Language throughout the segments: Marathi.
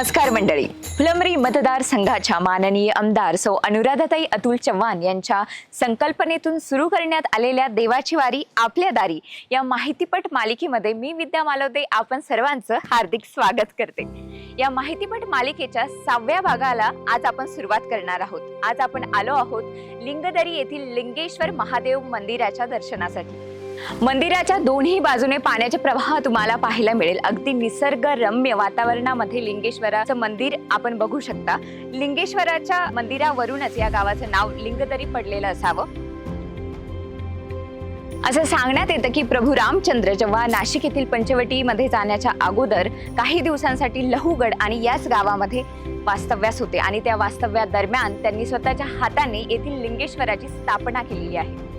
नमस्कार मंडळी. फुलंब्री मतदारसंघाच्या माननीय आमदार सौ अनुराधाताई अतुल चव्हाण यांच्या संकल्पनेतून सुरू करण्यात आलेल्या देवाची वारी आपल्या दारी या माहितीपट मालिकेमध्ये मी विद्या मालवते आपण सर्वांचं हार्दिक स्वागत करते. या माहितीपट मालिकेच्या सहाव्या भागाला आज आपण सुरुवात करणार आहोत. आज आपण आलो आहोत लिंगदरी येथील लिंगेश्वर महादेव मंदिराच्या दर्शनासाठी. मंदिराच्या दोन्ही बाजूने पाण्याचे प्रवाह तुम्हाला पाहायला मिळेल. अगदी निसर्गरम्य वातावरणामध्ये लिंगेश्वराचं मंदिर आपण बघू शकता. लिंगेश्वराच्या मंदिरावरूनच या गावाचं नाव लिंगदरी पडलेलं असावं. असं सांगण्यात येतं की प्रभू रामचंद्र जेव्हा नाशिक येथील पंचवटीमध्ये जाण्याच्या अगोदर काही दिवसांसाठी लहुगड आणि याच गावामध्ये वास्तव्यास होते आणि त्या वास्तव्यादरम्यान त्यांनी स्वतःच्या हाताने येथील लिंगेश्वराची स्थापना केलेली आहे.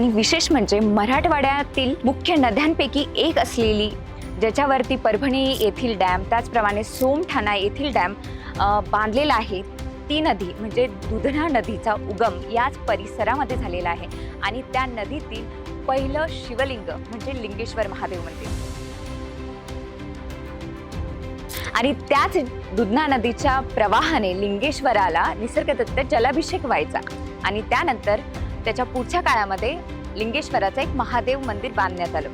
आणि विशेष म्हणजे मराठवाड्यातील मुख्य नद्यांपैकी एक असलेली ज्याच्यावरती परभणी येथील डॅम त्याचप्रमाणे सोमठाणा येथील डॅम बांधलेला आहे. ती नदी म्हणजे दुधना नदीचा उगम याच परिसरामध्ये झालेला आहे आणि त्या नदीतील पहिलं शिवलिंग म्हणजे लिंगेश्वर महादेव मंदिर. आणि त्याच दुधना नदीच्या प्रवाहाने लिंगेश्वराला निसर्गदत्त जलाभिषेक व्हायचा आणि त्यानंतर त्याच्या पुढच्या काळामध्ये लिंगेश्वराचं एक महादेव मंदिर बांधण्यात आलं.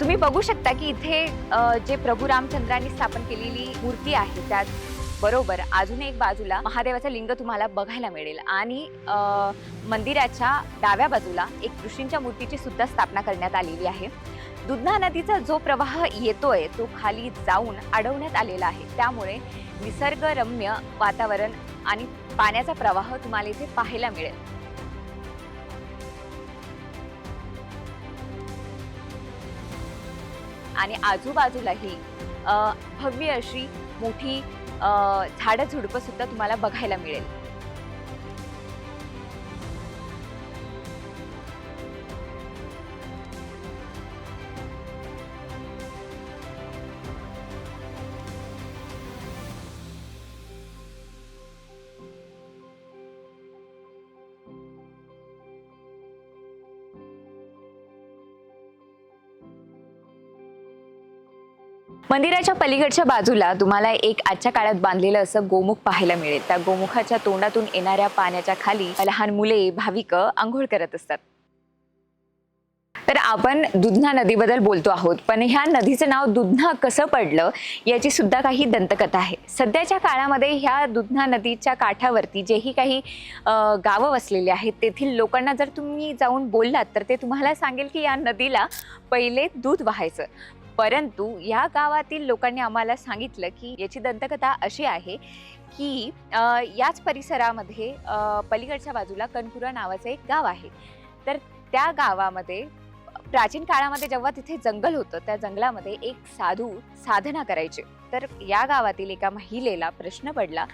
तुम्ही बघू शकता की इथे जे प्रभू रामचंद्रांनी स्थापन केलेली मूर्ती आहे त्यात बरोबर अजून एक बाजूला महादेवाचं लिंग तुम्हाला बघायला मिळेल. आणि मंदिराच्या डाव्या बाजूला एक ऋषींच्या मूर्तीची सुद्धा स्थापना करण्यात आलेली आहे. दुधना नदीचा जो प्रवाह येतोय तो खाली जाऊन अडवण्यात आलेला आहे. त्यामुळे निसर्गरम्य वातावरण आणि पाण्याचा प्रवाह तुम्हाला इथे पाहायला मिळेल. आणि आजूबाजूलाही भव्य अशी मोठी झाडं झुडपंसुद्धा तुम्हाला बघायला मिळेल. मंदिराच्या पलीकडच्या बाजूला तुम्हाला एक आजच्या काळात बांधलेलं असं गोमुख पाहायला मिळेल. त्या गोमुखाच्या तोंडातून येणाऱ्या पाण्याच्या खाली लहान मुले भाविक आंघोळ करत असतात. तर आपण दुधना नदीबद्दल बोलतो आहोत पण ह्या नदीचं नाव दुधना कसं पडलं याची सुद्धा काही दंतकथा आहे. सध्याच्या काळामध्ये ह्या दुधना नदीच्या काठावरती जेही काही गावं वसलेली आहेत तेथील लोकांना जर तुम्ही जाऊन बोललात तर ते तुम्हाला सांगेल की या नदीला पहिले दूध वाहायचं. परंतु या गावातील लोकांनी आम्हाला सांगितलं की याची दंतकथा अशी आहे की याच परिसरामध्ये पलीकडच्या बाजूला कनपुरा नावाचं एक गाव आहे. तर त्या गावामध्ये प्राचीन काळामध्ये जेव्हा तिथे जंगल होतं त्या जंगलामध्ये एक साधू साधना करायचे. तर या गावातील एका महिलेला प्रश्न पडला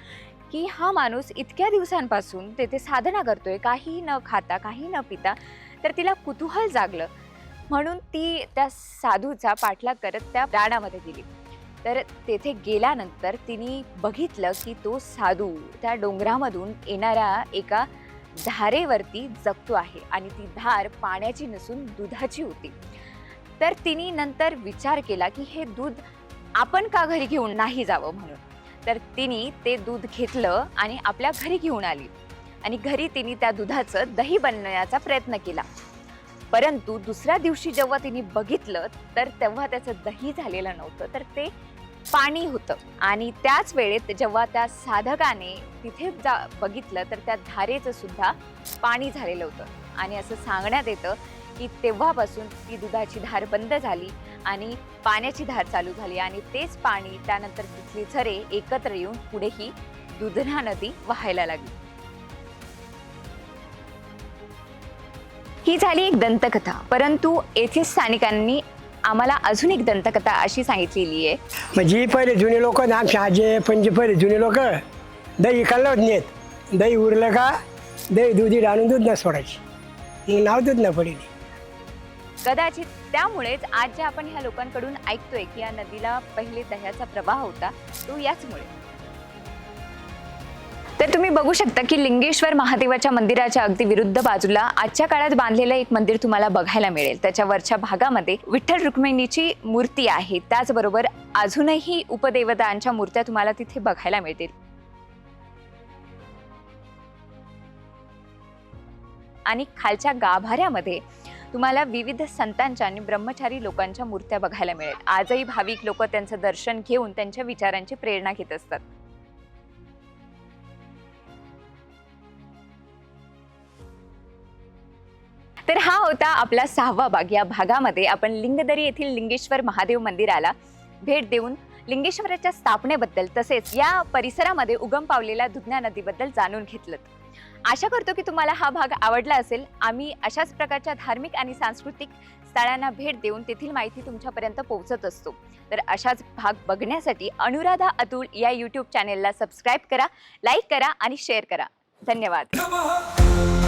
की हा माणूस इतक्या दिवसांपासून तेथे साधना करतोय काही न खाता काही न पिता. तर तिला कुतूहल जागलं. म्हणून ती त्या साधूचा पाठलाग करत त्या रानामध्ये गेली. तर तेथे गेल्यानंतर तिने बघितलं की तो साधू त्या डोंगरामधून येणाऱ्या एका धारेवरती जगतो आहे आणि ती धार पाण्याची नसून दुधाची होती. तर तिने नंतर विचार केला की हे दूध आपण का घरी घेऊन नाही जावं म्हणून. तर तिने ते दूध घेतलं आणि आपल्या घरी घेऊन आली आणि घरी तिने त्या दुधाचं दही बनवण्याचा प्रयत्न केला. परंतु दुसऱ्या दिवशी जेव्हा तिने बघितलं तर तेव्हा त्याचं दही झालेलं नव्हतं. तर ते पाणी होतं. आणि त्याच वेळेत जेव्हा त्या साधकाने तिथे जा बघितलं तर त्या धारेचं सुद्धा पाणी झालेलं होतं. आणि असं सांगण्यात येतं की तेव्हापासून ती दुधाची धार बंद झाली आणि पाण्याची धार चालू झाली. आणि तेच पाणी त्यानंतर तिथले झरे एकत्र येऊन पुढेही दुधना नदी वाहायला लागली. ही झाली एक दंतकथा. परंतु येथील स्थानिकांनी आम्हाला अजून एक दंतकथा अशी सांगितलेली आहे. म्हणजे पहिले जुने लोक ना आमचे आजे पणजे पहिले जुने लोक दही खाल्लं नेत दही उरलं का दही दुधी आणून दूध न सोडायची. नाव दूध न पडेल कदाचित त्यामुळेच आज जे आपण ह्या लोकांकडून ऐकतोय की या नदीला पहिले दह्याचा प्रवाह होता तो याचमुळे. तर तुम्ही बघू शकता की लिंगेश्वर महादेवाच्या मंदिराच्या अगदी विरुद्ध बाजूला आजच्या काळात बांधलेलं एक मंदिर तुम्हाला बघायला मिळेल. त्याच्या वरच्या भागामध्ये विठ्ठल रुक्मिणीची मूर्ती आहे. त्याचबरोबर अजूनही उपदेवतांच्या मूर्त्या तुम्हाला तिथे बघायला मिळतील. आणि खालच्या गाभाऱ्यामध्ये तुम्हाला विविध संतांच्या आणि ब्रह्मचारी लोकांच्या मूर्त्या बघायला मिळेल. आजही भाविक लोक त्यांचं दर्शन घेऊन त्यांच्या विचारांची प्रेरणा घेत असतात. तर हा होता आपला सहावा भाग. या भागामध्ये आपण लिंगदरी येथील लिंगेश्वर महादेव मंदिराला भेट देऊन लिंगेश्वराच्या स्थापनेबद्दल तसेच या परिसरामध्ये उगम पावलेल्या दुधना नदीबद्दल जाणून घेतलं. आशा करतो की तुम्हाला हा भाग आवडला असेल. आम्ही अशाच प्रकारच्या धार्मिक आणि सांस्कृतिक स्थळांना भेट देऊन तेथील माहिती तुमच्यापर्यंत पोहोचत असतो. तर अशाच भाग बघण्यासाठी अनुराधा अतुल या यूट्यूब चॅनेलला सबस्क्राईब करा लाईक करा आणि शेअर करा. धन्यवाद.